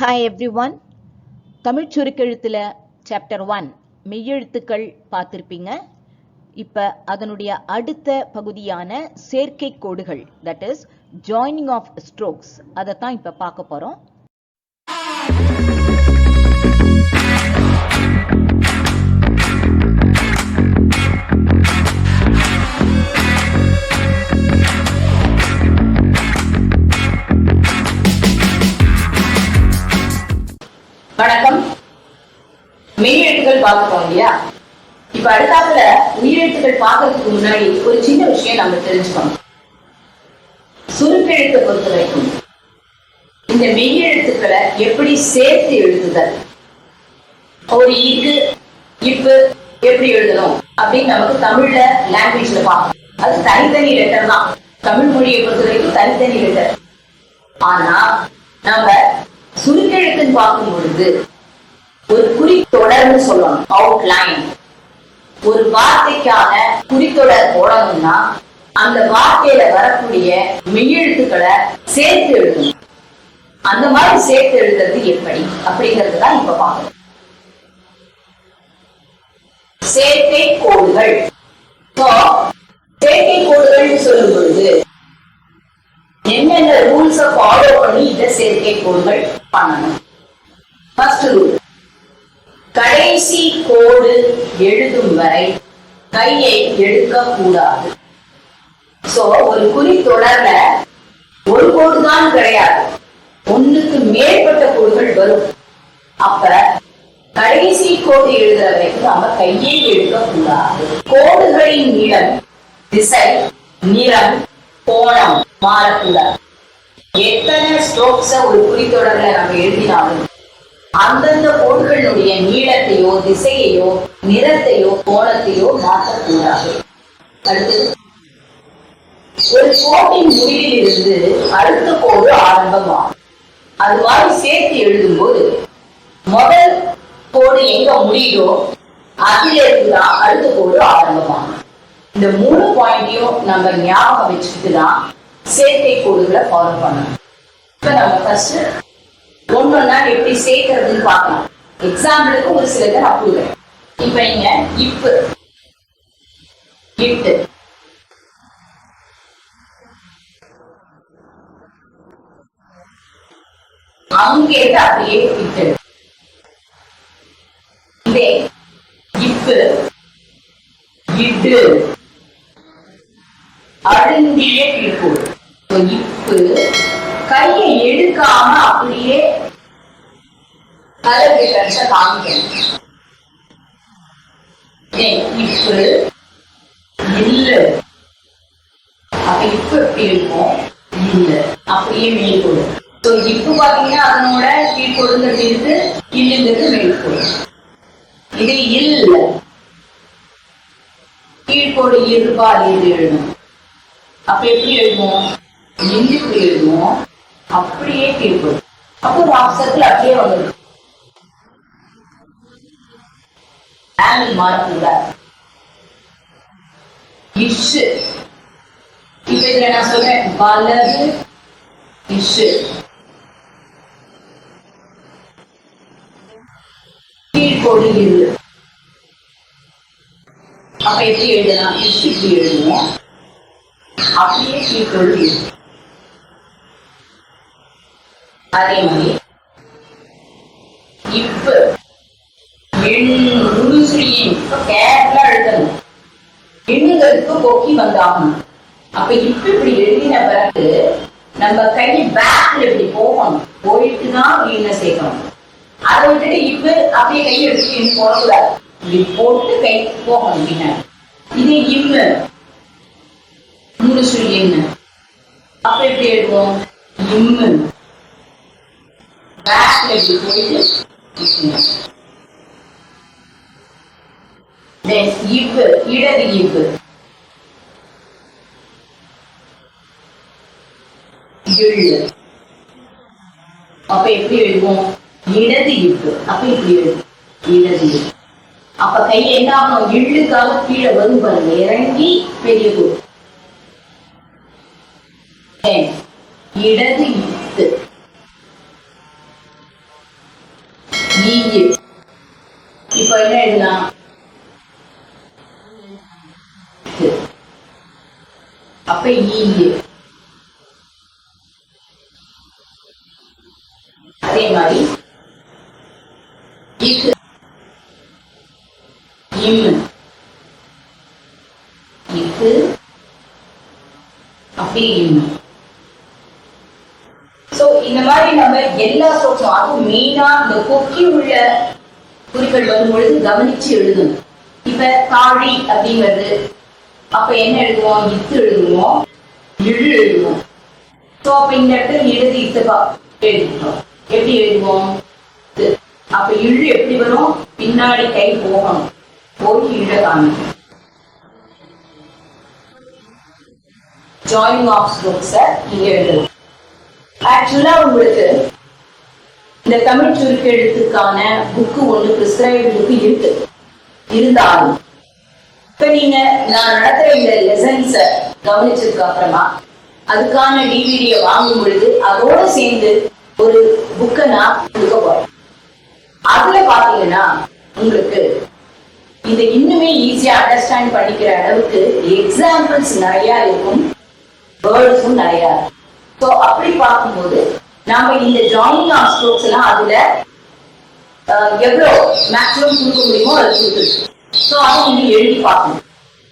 Hi everyone Tamil சுருக்கெழுத்தில் chapter one மெய்யெழுத்துக்கள் பார்த்துருப்பீங்க. இப்போ அதனுடைய அடுத்த பகுதியான சேர்க்கை கோடுகள் that is joining of strokes அதை தான் இப்போ பார்க்க போகிறோம் மெய்யெழுத்துக்கள் பார்க்கிறோம் இல்லையா இப்ப அடுத்தாப்புல உயிரெழுத்துக்கள் பார்க்கறதுக்கு முன்னாடி ஒரு சின்ன விஷயம் நம்ம தெரிஞ்சுக்கணும். சுருக்கெழுத்தை பொறுத்த வரைக்கும் இந்த மெய்யெழுத்துக்களை எப்படி சேர்த்து எழுதுதல்? ஒரு இக்கு இப்பு எப்படி எழுதணும்? அப்படின்னு நமக்கு தமிழ்ல லாங்குவேஜ்ல பார்க்கணும். அது தனித்தனி லெட்டர் தான். தமிழ் மொழியை பொறுத்த வரைக்கும் தனித்தனி லெட்டர் ஆனா நம்ம சுருக்கெழுத்துன்னு பார்க்கும் பொழுது ஒரு குறித்தொடர்னு சொல்லணும் அவுட்லைன் ஒரு வார்த்தைக்கான குறித்தொடர் போடணும்னா அந்த வார்த்தையில வரக்கூடிய மெய்யெழுத்துக்களை சேர்த்து எழுதணும். அந்த மாதிரி சேர்த்து எழுதுறது எப்படி? அப்படிங்கிறது தான் இப்ப பார்க்கணும். செயற்கை கோடுகள். செயற்கை கோடுகள் சொல்லும் பொழுது என்னென்ன ரூல்ஸ ஃபாலோ பண்ணி இந்த செயற்கை கோடுகள் பண்ணணும்? ஃபர்ஸ்ட் ரூல் கடைசி கோடு எழுதும் வரை கையை எடுக்க கூடாது சோ ஒரு குறி தொடர்ல ஒரு கோடு தான் கிடையாது. ஒண்ணுக்கு மேற்பட்ட கோடுகள் வரும். அப்ப கடைசி கோடு எழுதுற வரைக்கும் நம்ம கையை எடுக்க கூடாது கோடுகளின் நீளம் திசை நிறம் கோணம் மாறக்கூடாது. எத்தனை ஸ்ட்ரோக்ஸ ஒரு குறித்தொடர்ல நம்ம எழுதினாலும் அந்தந்த கோள்களுடைய நீளத்தையோ திசையையோ நிறத்தையோ கோணத்தையோ மாற்றக்கூடாது. அடுத்து ஒரு கோட்டின் முடிவில் இருந்து அடுத்த கோடு ஆரம்பமாகும். அது மாதிரி சேர்த்து எழுதும்போது முதல் கோடு எங்க முடியுதோ அதுல இருந்துதான் அடுத்த கோடு ஆரம்பமாகும். இந்த மூணு பாயிண்டையும் நம்ம ஞாபகம் வச்சுட்டு தான் சேர்க்கை கோடுகளை ஃபாலோ பண்ணணும். இப்ப நம்ம ஃபர்ஸ்ட் ஒன்னொன்னா எப்படி சேர்க்கறதுன்னு பார்க்கணும் எக்ஸாம்பிளுக்கு ஒரு சில பேர் கொடுக்குறேன் இப்ப நீங்க இப்பு இட்டு அங்க இருந்து அப்படியே இட்டு இதே இப்பு இட்டு அழுந்திய கிழிப்போடு இப்பு கையை எடுக்காம அப்படியே கலர் டிஃபரன்ஸ இல்ல அப்ப இப்ப எப்படி இருக்கும் இல்ல அப்படியே மேல்கோடு ஸோ பாத்தீங்கன்னா அதனோட கீழ்கொடுங்கிறது இருக்கு இல்லுங்கிறது மேல்கோடு இது இல்ல கீழ்கோடு இருப்பால் இது எழுதும் அப்ப எப்படி எழுதுவோம்? எங்க எழுதுவோம் அப்படியே கீழ்கோடு அப்போ ஒரு ஆப்சத்துல அப்படியே வந்துடும். ஆங்கிள் மாறக்கூடாது இஷு. இப்ப இதுல நான் சொல்றேன் வலது இஷு. கீழ்கோடு இரு. அப்ப எப்படி எழுதலாம்? இஷு இப்படி எழுதுவோம். அப்படியே கீழ்கோடு இரு. அதே மாதிரி. இப்ப முழுசுரியின் கேரளா எழுதணும் எண்ணுங்களுக்கு கொக்கி வந்தாகணும் அப்ப இப்ப இப்படி எழுதின பிறகு நம்ம கை பேக்ல இப்படி போகணும் போயிட்டு தான் என்ன சேர்க்கணும் அதை விட்டுட்டு இப்ப அப்படியே கை எடுத்து இன்னும் போடக்கூடாது இப்படி போட்டு கை போகணும் பின்னாடி இது இம்மு. முடிச்சு என்ன அப்ப எப்படி எழுதுவோம்? இம்மு. பேக்ல இப்படி போயிட்டு இப்படி. Then இவ்வு இடது இவ்வு அப்ப எப்படி எழுதுவோம் இடது இவ்வு அப்ப இப்படி எழுதும் இடது இவ்வு அப்ப கை என்ன ஆகணும் இழுக்காக கீழே வரும் பாருங்க இறங்கி பெரிய கூடு இடது இத்து ஈயு இப்ப என்ன எழுதலாம் இது. அப்ப ஈயு அதே மாதிரி இக்கு இம்மு இக்கு அப்படி இம்மு சோ இந்த மாதிரி நம்ம எல்லா ஸ்ட்ரோக்ஸும் அதுவும் மெயினா இந்த கொக்கி உள்ள குறிகள் வரும்பொழுது கவனிச்சு எழுதணும். இப்ப தாழி அப்படிங்கிறது அப்ப என்ன எழுதுவோம்? இத்து எழுதுவோம். இழு எழுதுவோம். சோ அப்ப இந்த இடத்துல எழுதி இத்துப்பா எழுதிட்டோம் எப்படி எழுதுவோம்? அப்ப இழு எப்படி வரும்? பின்னாடி கை போகணும். போய் இழ காணும். ஜாயினிங் ஆஃப் ஸ்ட்ரோக்ஸை இங்க எழுதுவோம் ஆக்சுவலா உங்களுக்கு இந்த தமிழ் சுருக்கெழுத்துக்கான புக்கு ஒன்று பிரிஸ்கிரைப் புக்கு இருக்கு. இருந்தாலும் இப்ப நீங்க நான் நடத்துற இந்த லெசன்ஸ கவனிச்சதுக்கு அப்புறமா அதுக்கான டிவிடிய வாங்கும் பொழுது அதோட சேர்ந்து ஒரு புக்கை நான் கொடுக்க போறேன். அதுல பாத்தீங்கன்னா உங்களுக்கு இதை இன்னுமே ஈஸியா அண்டர்ஸ்டாண்ட் பண்ணிக்கிற அளவுக்கு எக்ஸாம்பிள்ஸ் நிறைய இருக்கும் வேர்ட்ஸும் நிறைய இருக்கும். ஸோ அப்படி பார்க்கும்போது நாம இந்த ஜாயினிங் ஆஃப் ஸ்ட்ரோக்ஸ் எல்லாம் அதுல எவ்வளோ எவ்வளவு மேக்ஸிமம் கொடுக்க முடியுமோ அதை கொடுத்துருக்கோம். ஸோ அதை நீங்கள் எழுதி பார்க்கணும்.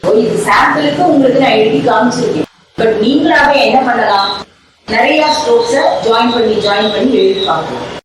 ஸோ இது சாம்பிளுக்கு உங்களுக்கு நான் எழுதி காமிச்சிருக்கேன். பட் நீங்களாவே என்ன பண்ணலாம்? நிறைய ஸ்ட்ரோக்ஸை ஜாயின் பண்ணி ஜாயின் பண்ணி எழுதி பார்க்கலாம்